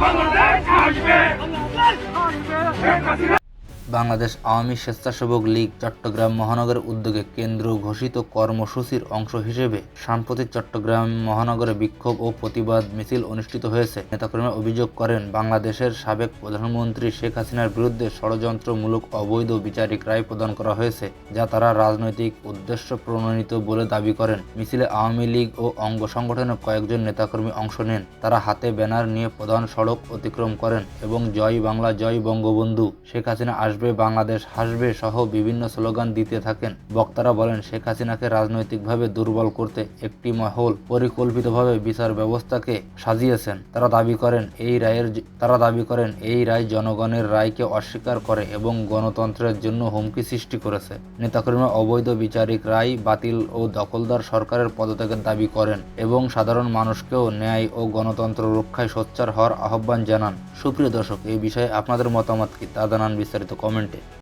বাংলাদেশ আসবে বাংলাদেশ আসবে বাংলাদেশ আওয়ামী স্বেচ্ছাসেবক লীগ চট্টগ্রাম মহানগরের উদ্যোগে কেন্দ্র ঘোষিত কর্মসূচির অংশ হিসেবে সাম্প্রতিক চট্টগ্রাম মহানগরে বিক্ষোভ ও প্রতিবাদ মিছিল অনুষ্ঠিত হয়েছে। নেতাকর্মীরা অভিযোগ করেন, বাংলাদেশের সাবেক প্রধানমন্ত্রী শেখ হাসিনার বিরুদ্ধে ষড়যন্ত্রমূলক অবৈধ বিচারিক রায় প্রদান করা হয়েছে, যা তারা রাজনৈতিক উদ্দেশ্য প্রণোদিত বলে দাবি করেন। মিছিলে আওয়ামী লীগ ও অঙ্গ সংগঠনের কয়েকজন নেতাকর্মী অংশ নেন। তারা হাতে ব্যানার নিয়ে প্রধান সড়ক অতিক্রম করেন এবং জয় বাংলা, জয় বঙ্গবন্ধু, শেখ হাসিনা আসবে বাংলাদেশ হাসবে সহ বিভিন্ন স্লোগান দিতে থাকেন। বক্তারা বলেন, শেখ হাসিনাকে রাজনৈতিকভাবে দুর্বল করতে একটি মহল পরিকল্পিতভাবে বিচার ব্যবস্থাকে সাজিয়েছেন। তারা দাবি করেন, এই রায়ের তারা দাবি করেন, এই রায় জনগণের রায়কে অস্বীকার করে এবং গণতন্ত্রের জন্য হুমকি সৃষ্টি করেছে। নেতাকর্মীরা অবৈধ বিচারিক রায়, বাতিল ও দখলদার সরকারের পদত্যাগের দাবি করেন এবং সাধারণ মানুষকেও ন্যায় ও গণতন্ত্র রক্ষায় সোচ্চার হওয়ার আহ্বান জানান। সুপ্রিয় দর্শক এই বিষয়ে আপনাদের মতামত কি? তা জানান বিস্তারিত কমেন্টে।